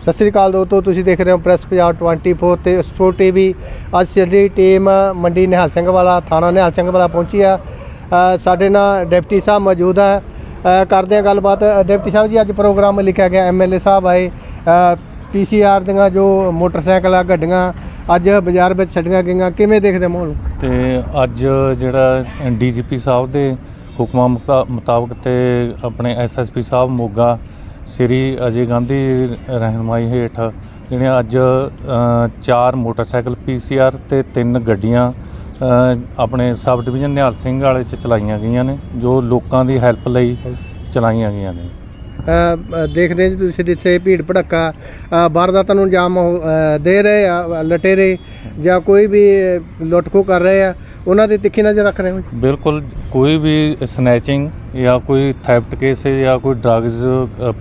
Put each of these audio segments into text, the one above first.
ਸਤਿ ਸ੍ਰੀ ਅਕਾਲ ਦੋਸਤੋ, ਤੁਸੀਂ ਦੇਖ ਰਹੇ ਹੋ ਪ੍ਰੈਸ ਪੰਜਾਬ 24 ਤੇ ਸਪੋਰਟ ਟੀਵੀ ਅੱਜ ਸਾਡੀ ਟੀਮ ਮੰਡੀ ਨਿਹਾਲ ਸਿੰਘ ਵਾਲਾ, ਥਾਣਾ ਨਿਹਾਲ ਸਿੰਘ ਵਾਲਾ ਪਹੁੰਚੀ ਆ। ਸਾਡੇ ਨਾਲ ਡਿਪਟੀ ਸਾਹਿਬ ਮੌਜੂਦ ਆ। ਕਰਦੇ ਆ ਗੱਲਬਾਤ। ਡਿਪਟੀ ਸਾਹਿਬ ਜੀ, ਅੱਜ ਪ੍ਰੋਗਰਾਮ ਲਿਖਿਆ ਗਿਆ ਐਮਐਲਏ ਸਾਹਿਬ ਆਏ। ਪੀਸੀਆਰ ਦੀਆਂ ਜੋ ਮੋਟਰਸਾਈਕਲ ਆ ਗੱਡੀਆਂ ਅੱਜ ਬਾਜ਼ਾਰ ਵਿੱਚ ਛੱਡੀਆਂ ਗਈਆਂ। ਕਿਵੇਂ ਦੇਖਦੇ ਮਾਹੌਲ? ਨੂੰ? ਤੇ ਅੱਜ ਜਿਹੜਾ ਡੀਜੀਪੀ ਸਾਹਿਬ ਦੇ ਹੁਕਮਾਂ ਮੁਤਾ- ਮੁਤਾਬਕ ਤੇ ਆਪਣੇ ਐਸਐਸਪੀ ਸਾਹਿਬ ਮੋਗਾ ਸ੍ਰੀ ਅਜੇ ਗਾਂਧੀ ਰਹਿਨਮਾਈ ਹੇਠ ਜਿਹੜੀਆਂ ਅੱਜ ਅ, ਚਾਰ ਮੋਟਰਸਾਈਕਲ ਪੀਸੀਆਰ ਤੇ ਤਿੰਨ ਗੱਡੀਆਂ ਅ, ਆਪਣੇ ਸਬ ਡਿਵੀਜ਼ਨ ਨਿਹਾਲ ਸਿੰਘ ਵਾਲੇ ਚ ਚਲਾਈਆਂ ਗਈਆਂ ਨੇ ਜੋ ਲੋਕਾਂ ਦੀ ਹੈਲਪ ਲਈ ਚਲਾਈਆਂ ਗਈਆਂ ਨੇ। ਦੇਖਦੇ ਜੀ ਤੁਸੀਂ ਜਿੱਥੇ ਭੀੜ ਭੜੱਕਾ ਵਾਰਦਾਤਾਂ ਨੂੰ ਅੰਜਾਮ ਉਹ, ਦੇ ਰਹੇ ਆ ਲਟੇਰੇ ਜਾਂ ਕੋਈ ਵੀ ਲੁੱਟਖੋ ਕਰ ਰਹੇ ਆ ਉਹਨਾਂ ਦੀ ਤਿੱਖੀ ਨਜ਼ਰ ਰੱਖ ਰਹੇ ਹੋ ਬਿਲਕੁਲ ਕੋਈ ਵੀ ਸਨੈਚਿੰਗ ਜਾਂ ਕੋਈ ਥੈਫਟ ਕੇਸ ਜਾਂ ਕੋਈ ਡਰੱਗਸ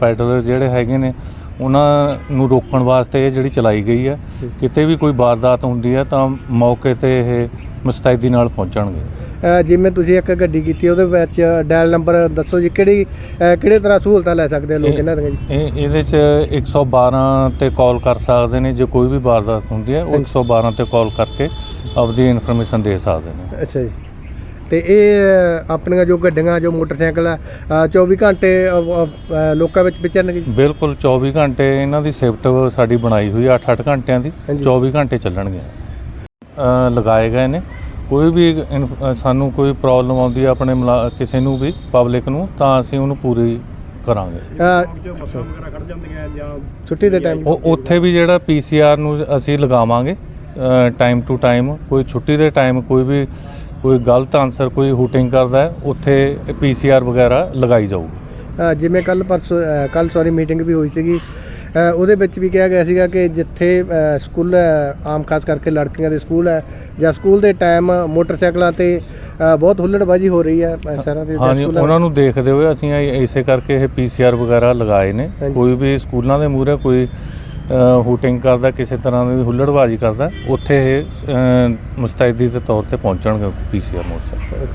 ਪੈਡਲਰ ਜਿਹੜੇ ਹੈਗੇ ਨੇ ਉਹਨਾਂ ਨੂੰ ਰੋਕਣ ਵਾਸਤੇ ਇਹ ਜਿਹੜੀ ਚਲਾਈ ਗਈ ਹੈ ਕਿਤੇ ਵੀ ਕੋਈ ਵਾਰਦਾਤ ਹੁੰਦੀ ਹੈ ਤਾਂ ਮੌਕੇ ਤੇ ਇਹ ਮੁਸਤੈਦੀ ਨਾਲ ਪਹੁੰਚਣਗੇ। ਜਿਵੇਂ ਤੁਸੀਂ ਇੱਕ ਗੱਡੀ ਕੀਤੀ ਉਹਦੇ ਵਿੱਚ ਡਾਇਲ ਨੰਬਰ ਦੱਸੋ ਜੀ ਕਿਹੜੀ ਕਿਹੜੇ ਤਰ੍ਹਾਂ ਸਹੂਲਤਾਂ ਲੈ ਸਕਦੇ ਲੋਕ ਇਹ- ਇਹਨਾਂ ਦੀਆਂ ਜੀ? ਇਹ ਇਹਦੇ ਚ 112 ਤੇ ਕਾਲ ਕਰ ਸਕਦੇ ਨੇ ਜੇ ਕੋਈ ਵੀ ਵਾਰਦਾਤ ਹੁੰਦੀ ਹੈ ਉਹ 112 ਤੇ ਕਾਲ ਕਰਕੇ ਆਪਦੀ ਇਨਫੋਰਮੇਸ਼ਨ ਦੇ ਸਕਦੇ ਨੇ। ਅੱਛਾ ਜੀ। ਤੇ ਇਹ ਆਪਣੀਆਂ ਜੋ ਗੱਡੀਆਂ ਜੋ ਮੋਟਰਸਾਈਕਲ ਆ ਅ, 24 ਘੰਟੇ ਲੋਕਾਂ ਵਿੱਚ ਵਿਚਰਨਗੇ ਬਿਲਕੁਲ 24 ਘੰਟੇ ਇਹਨਾਂ ਦੀ ਸ਼ਿਫਟ ਸਾਡੀ ਬਣਾਈ ਹੋਈ 8-8 ਘੰਟਿਆਂ ਦੀ ਹਾਂਜੀ। 24 ਘੰਟੇ ਚੱਲਣਗੇ। ਲਗਾਏ ਗਏ ਨੇ। ਕੋਈ ਵੀ ਸਾਨੂੰ ਕੋਈ ਪ੍ਰੋਬਲਮ ਆਉਂਦੀ ਹੈ ਆਪਣੇ ਕਿਸੇ ਨੂੰ ਵੀ ਪਬਲਿਕ ਨੂੰ ਤਾਂ ਅਸੀਂ ਉਹਨੂੰ ਪੂਰੀ ਕਰਾਂਗੇ। ਛੁੱਟੀ ਦੇ ਟਾਈਮ ਉਹ ਉੱਥੇ ਵੀ ਜਿਹੜਾ ਪੀਸੀਆਰ ਨੂੰ ਅਸੀਂ ਲਗਾਵਾਂਗੇ ਟਾਈਮ ਟੂ ਟਾਈਮ ਕੋਈ ਛੁੱਟੀ ਦੇ ਟਾਈਮ ਕੋਈ ਵੀ ਕੋਈ ਗਲਤ ਆਨਸਰ ਕੋਈ ਹੂਟਿੰਗ ਕਰਦਾ ਹੈ ਉੱਥੇ ਪੀਸੀਆਰ ਵਗੈਰਾ ਲਗਾਈ ਜਾਊਗੀ। ਅ, ਜਿਵੇਂ ਕੱਲ ਪਰਸੋਂ ਕੱਲ ਸੌਰੀ ਮੀਟਿੰਗ ਵੀ ਹੋਈ ਸੀਗੀ। ਅ, ਉਹਦੇ ਵਿੱਚ ਵੀ ਕਿਹਾ ਗਿਆ ਸੀਗਾ ਕਿ ਜਿੱਥੇ ਅ, ਸਕੂਲ ਹੈ ਆਮ ਖਾਸ ਕਰਕੇ ਲੜਕੀਆਂ ਦੇ ਸਕੂਲ ਹੈ ਜਾਂ ਸਕੂਲ ਦੇ ਟਾਈਮ ਮੋਟਰਸਾਈਕਲਾਂ ਤੇ ਅ, ਬਹੁਤ ਹੁੱਲੜਬਾਜੀ ਹੋ ਰਹੀ ਹੈ ਅ, ਸ਼ਹਿਰਾਂ ਦੇ ਹਾਂਜੀ ਸਕੂਲਾਂ ਉਹਨਾਂ ਨੂੰ ਦੇਖਦੇ ਹੋਏ ਅਸੀਂ ਇਹ- ਇਸੇ ਕਰਕੇ ਇਹ ਪੀਸੀਆਰ ਵਗੈਰਾ ਲਗਾਏ ਨੇ। ਹਾਂਜੀ। ਕੋਈ ਵੀ ਸਕੂਲਾਂ ਦੇ ਮੂਹਰੇ ਕੋਈ ਹੂਟਿੰਗ ਕਰਦਾ, ਕਿਸੇ ਤਰ੍ਹਾਂ ਦੀ ਹੁੱਲੜਬਾਜੀ ਕਰਦਾ, ਉੱਥੇ ਇਹ ਮੁਸਤੈਦੀ ਦੇ ਤੌਰ ਤੇ ਪਹੁੰਚਣਗੇ ਪੀਸੀਆਰ ਮੋਟਰਸਾਈਕਲ